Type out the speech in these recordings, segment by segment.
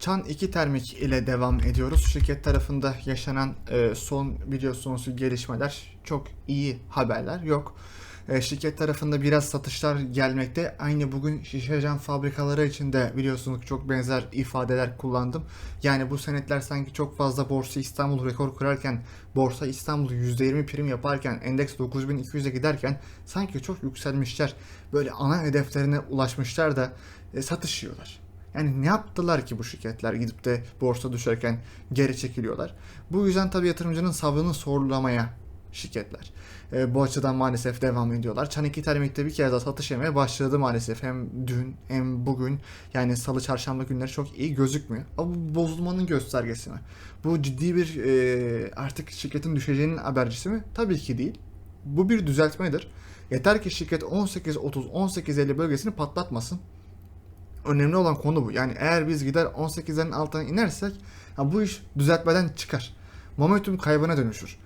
Çan 2 Termik ile devam ediyoruz. Şirket tarafında yaşanan e, son biliyorsunuz gelişmeler çok iyi haberler yok. E, şirket tarafında biraz satışlar gelmekte. Aynı bugün şişe cam fabrikaları için de biliyorsunuz çok benzer ifadeler kullandım. Yani bu senetler sanki çok fazla Borsa İstanbul rekor kırarken, Borsa İstanbul %20 prim yaparken, endeks 9200'e giderken sanki çok yükselmişler. Böyle ana hedeflerine ulaşmışlar da e, satış yiyorlar. Yani ne yaptılar ki bu şirketler gidip de borsa düşerken geri çekiliyorlar. Bu yüzden tabii yatırımcının sabrını sorulamaya şirketler. E, bu açıdan maalesef devam ediyorlar. Çan 2 termikte bir kez daha satış yemeye başladı maalesef. Hem dün hem bugün yani salı çarşamba günleri çok iyi gözükmüyor. Ama bu bozulmanın göstergesi mi? Bu ciddi bir e, artık şirketin düşeceğinin habercisi mi? Tabii ki değil. Bu bir düzeltmedir. Yeter ki şirket 18-30-18-50 bölgesini patlatmasın önemli olan konu bu. Yani eğer biz gider 18'lerin altına inersek ya bu iş düzeltmeden çıkar. Momentum kaybına dönüşür.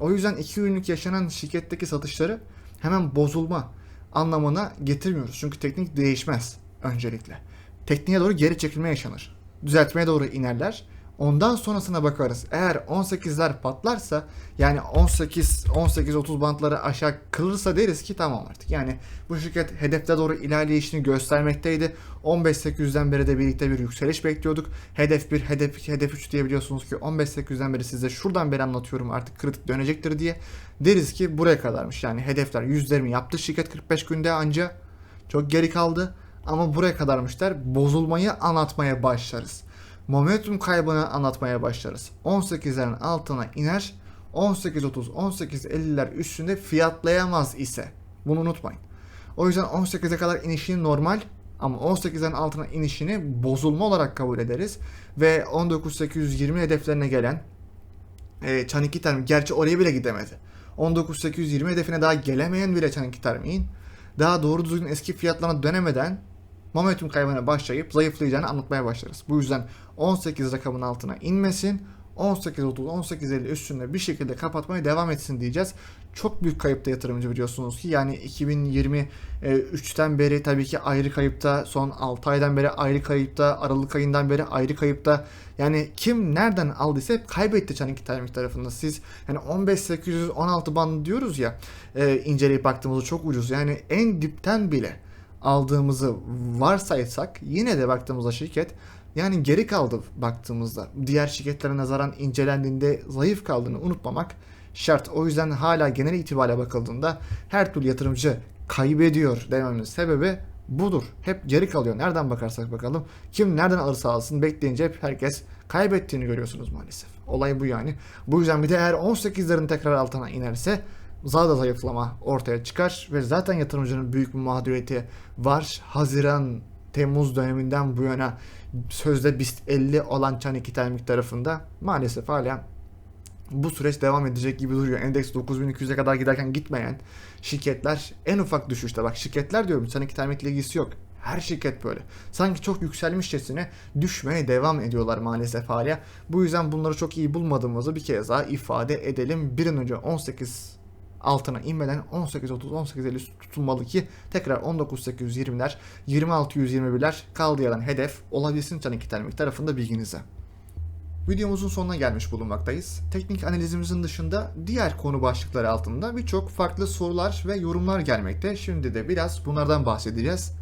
O yüzden iki günlük yaşanan şirketteki satışları hemen bozulma anlamına getirmiyoruz. Çünkü teknik değişmez öncelikle. Tekniğe doğru geri çekilme yaşanır. Düzeltmeye doğru inerler. Ondan sonrasına bakarız. Eğer 18'ler patlarsa yani 18 18 30 bantları aşağı kırılırsa deriz ki tamam artık. Yani bu şirket hedefte doğru ilerleyişini göstermekteydi. 15.800'den beri de birlikte bir yükseliş bekliyorduk. Hedef 1, hedef 2, hedef 3 diyebiliyorsunuz ki 15.800'den beri size şuradan beri anlatıyorum artık kritik dönecektir diye. Deriz ki buraya kadarmış. Yani hedefler yüzlerimi yaptı şirket 45 günde anca çok geri kaldı. Ama buraya kadarmışlar. Bozulmayı anlatmaya başlarız momentum kaybını anlatmaya başlarız. 18'lerin altına iner, 18.30, 18.50'ler üstünde fiyatlayamaz ise bunu unutmayın. O yüzden 18'e kadar inişini normal ama 18'lerin altına inişini bozulma olarak kabul ederiz. Ve 19.820 hedeflerine gelen e, Çan 2 termik gerçi oraya bile gidemedi. 19.820 hedefine daha gelemeyen bile Çan 2 termiğin daha doğru düzgün eski fiyatlarına dönemeden momentum kaybına başlayıp zayıflayacağını anlatmaya başlarız. Bu yüzden 18 rakamın altına inmesin. 18.30, 18.50 üstünde bir şekilde kapatmaya devam etsin diyeceğiz. Çok büyük kayıpta yatırımcı biliyorsunuz ki yani 2023'ten beri tabii ki ayrı kayıpta, son 6 aydan beri ayrı kayıpta, Aralık ayından beri ayrı kayıpta. Yani kim nereden aldıysa hep kaybetti Çanik Termik tarafında. Siz yani 15.816 bandı diyoruz ya e, inceleyip baktığımızda çok ucuz. Yani en dipten bile aldığımızı varsaysak yine de baktığımızda şirket yani geri kaldı baktığımızda. Diğer şirketlere nazaran incelendiğinde zayıf kaldığını unutmamak şart. O yüzden hala genel itibariyle bakıldığında her türlü yatırımcı kaybediyor dememin sebebi budur. Hep geri kalıyor. Nereden bakarsak bakalım. Kim nereden alırsa alsın bekleyince hep herkes kaybettiğini görüyorsunuz maalesef. Olay bu yani. Bu yüzden bir de eğer 18'lerin tekrar altına inerse daha da zayıflama ortaya çıkar ve zaten yatırımcının büyük bir mağduriyeti var. Haziran Temmuz döneminden bu yana sözde BIST 50 olan Çanik Termik tarafında maalesef hala bu süreç devam edecek gibi duruyor. Endeks 9200'e kadar giderken gitmeyen şirketler en ufak düşüşte bak şirketler diyorum Çanik Termik'le ilgisi yok. Her şirket böyle. Sanki çok yükselmişçesine düşmeye devam ediyorlar maalesef hala. Bu yüzden bunları çok iyi bulmadığımızı bir kez daha ifade edelim. Bir an önce 18 altına inmeden 18.30-18.50 tutulmalı ki tekrar 19.820'ler 26.121'ler kaldığı yerden hedef olabilsin Çanik Termik tarafında bilginize. Videomuzun sonuna gelmiş bulunmaktayız. Teknik analizimizin dışında diğer konu başlıkları altında birçok farklı sorular ve yorumlar gelmekte. Şimdi de biraz bunlardan bahsedeceğiz.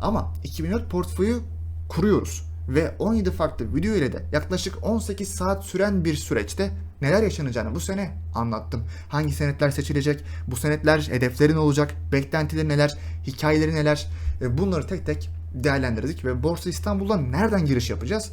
Ama 2004 portföyü kuruyoruz. Ve 17 farklı video ile de yaklaşık 18 saat süren bir süreçte neler yaşanacağını bu sene anlattım. Hangi senetler seçilecek, bu senetler hedefleri ne olacak, beklentileri neler, hikayeleri neler? E, bunları tek tek değerlendirdik ve Borsa İstanbul'dan nereden giriş yapacağız